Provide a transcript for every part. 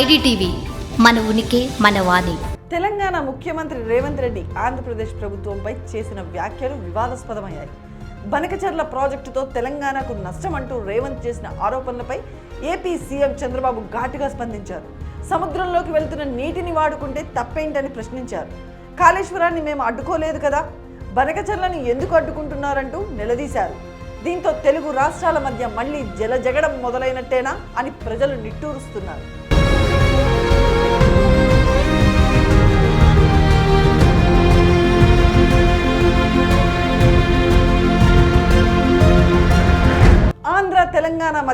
IDTV మన ఉనికి మన వాణి. తెలంగాణ ముఖ్యమంత్రి రేవంత్ రెడ్డి ఆంధ్రప్రదేశ్ ప్రభుత్వంపై చేసిన వ్యాఖ్యలు వివాదాస్పదమయ్యాయి. బనకచర్ల ప్రాజెక్టుతో తెలంగాణకు నష్టమంటూ రేవంత్ చేసిన ఆరోపణలపై ఏపీ సీఎం చంద్రబాబు ఘాటుగా స్పందించారు. సముద్రంలోకి వెళ్తున్న నీటిని వాడుకుంటే తప్పేంటని ప్రశ్నించారు. కాళేశ్వరాన్ని మేము అడ్డుకోలేదు కదా బనకచర్లను ఎందుకు అడ్డుకుంటున్నారంటూ నిలదీశారు. దీంతో తెలుగు రాష్ట్రాల మధ్య మళ్ళీ జలజగడం మొదలైనట్టేనా అని ప్రజలు నిట్టూరుస్తున్నారు.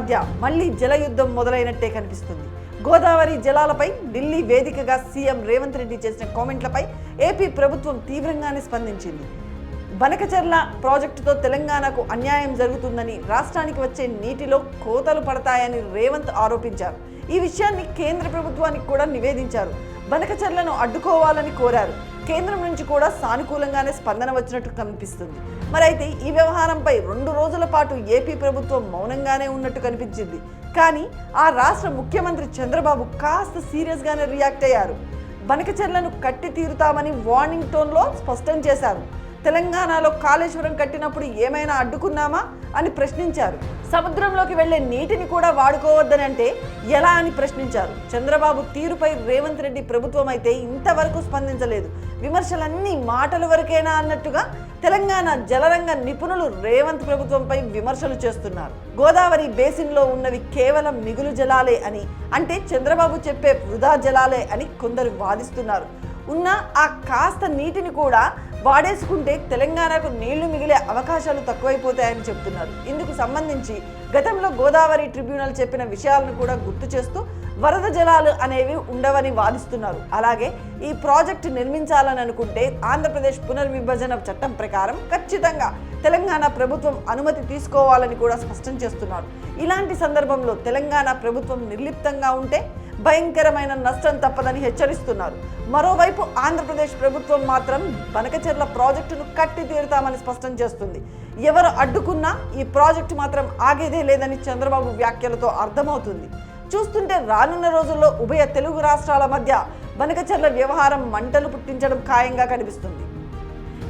మధ్య మళ్ళీ జలయుద్ధం మొదలైనట్టే కనిపిస్తుంది. గోదావరి జలాలపై ఢిల్లీ వేదికగా సీఎం రేవంత్ రెడ్డి చేసిన కామెంట్లపై ఏపీ ప్రభుత్వం తీవ్రంగానే స్పందించింది. బనకచర్ల ప్రాజెక్టుతో తెలంగాణకు అన్యాయం జరుగుతుందని రాష్ట్రానికి వచ్చే నీటిలో కోతలు పడతాయని రేవంత్ ఆరోపించారు. ఈ విషయాన్ని కేంద్ర ప్రభుత్వానికి కూడా నివేదించారు. బనకచర్లను అడ్డుకోవాలని కోరారు. కేంద్రం నుంచి కూడా సానుకూలంగానే స్పందన వచ్చినట్టు కనిపిస్తుంది. మరి అయితే ఈ వ్యవహారంపై రెండు రోజుల పాటు ఏపీ ప్రభుత్వం మౌనంగానే ఉన్నట్టు కనిపించింది. కానీ ఆ రాష్ట్ర ముఖ్యమంత్రి చంద్రబాబు కాస్త సీరియస్గానే రియాక్ట్ అయ్యారు. బనకచెర్లను కట్టి తీరుతామని వార్నింగ్ టోన్లో స్పష్టం చేశారు. తెలంగాణలో కాళేశ్వరం కట్టినప్పుడు ఏమైనా అడ్డుకున్నామా అని ప్రశ్నించారు. సముద్రంలోకి వెళ్ళే నీటిని కూడా వాడుకోవద్దని అంటే ఎలా అని ప్రశ్నించారు. చంద్రబాబు తీరుపై రేవంత్ రెడ్డి ప్రభుత్వం అయితే ఇంతవరకు స్పందించలేదు. విమర్శలన్నీ మాటల వరకేనా అన్నట్టుగా తెలంగాణ జలరంగ నిపుణులు రేవంత్ ప్రభుత్వంపై విమర్శలు చేస్తున్నారు. గోదావరి బేసిన్లో ఉన్నవి కేవలం మిగులు జలాలే అని అంటే చంద్రబాబు చెప్పే వృధా జలాలే అని కొందరు వాదిస్తున్నారు. ఉన్న ఆ కాస్త నీటిని కూడా వాడేసుకుంటే తెలంగాణకు నీళ్ళు మిగిలే అవకాశాలు తక్కువైపోతాయని చెప్తున్నారు. ఇందుకు సంబంధించి గతంలో గోదావరి ట్రిబ్యునల్ చెప్పిన విషయాలను కూడా గుర్తు చేస్తూ వరద జలాలు అనేవి ఉండవని వాదిస్తున్నారు. అలాగే ఈ ప్రాజెక్టు నిర్మించాలని అనుకుంటే ఆంధ్రప్రదేశ్ పునర్విభజన చట్టం ప్రకారం ఖచ్చితంగా తెలంగాణ ప్రభుత్వం అనుమతి తీసుకోవాలని కూడా స్పష్టం చేస్తున్నారు ఇలాంటి సందర్భంలో తెలంగాణ ప్రభుత్వం నిర్లిప్తంగా ఉంటే భయంకరమైన నష్టం తప్పదని హెచ్చరిస్తున్నారు. మరోవైపు ఆంధ్రప్రదేశ్ ప్రభుత్వం మాత్రం బనకచెర్ల ప్రాజెక్టును కట్టి తీరుతామని స్పష్టం చేస్తుంది. ఎవరు అడ్డుకున్నా ఈ ప్రాజెక్టు మాత్రం ఆగేదే లేదని చంద్రబాబు వ్యాఖ్యలతో అర్థమవుతుంది. చూస్తుంటే రానున్న రోజుల్లో ఉభయ తెలుగు రాష్ట్రాల మధ్య బనకచెర్ల వ్యవహారం మంటలు పుట్టించడం ఖాయంగా కనిపిస్తుంది.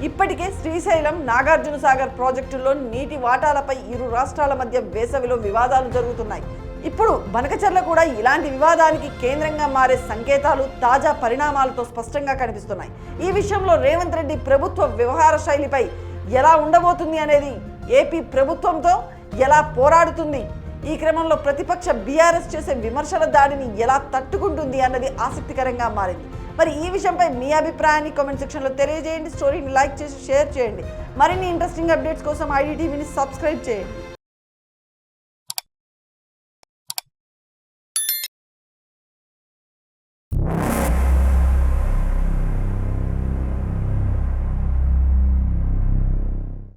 ఇప్పటికే శ్రీశైలం నాగార్జున సాగర్ ప్రాజెక్టుల్లో నీటి వాటాలపై ఇరు రాష్ట్రాల మధ్య వేసవిలో వివాదాలు జరుగుతున్నాయి. ఇప్పుడు బనకచర్ల కూడా ఇలాంటి వివాదానికి కేంద్రంగా మారే సంకేతాలు తాజా పరిణామాలతో స్పష్టంగా కనిపిస్తున్నాయి. ఈ విషయంలో రేవంత్ రెడ్డి ప్రభుత్వ వ్యవహార శైలిపై ఎలా ఉండబోతుంది అనేది ఏపీ ప్రభుత్వంతో ఎలా పోరాడుతుంది? ఈ క్రమంలో ప్రతిపక్ష బీఆర్ఎస్ చేసే విమర్శల దాడిని ఎలా తట్టుకుంటుంది అన్నది ఆసక్తికరంగా మారింది. మరి ఈ విషయంపై మీ అభిప్రాయాన్ని కామెంట్ సెక్షన్లో తెలియజేయండి. స్టోరీని లైక్ చేసి షేర్ చేయండి. మరిన్ని ఇంట్రెస్టింగ్ అప్డేట్స్ కోసం ఐడి టీవీని సబ్స్క్రైబ్ చేయండి.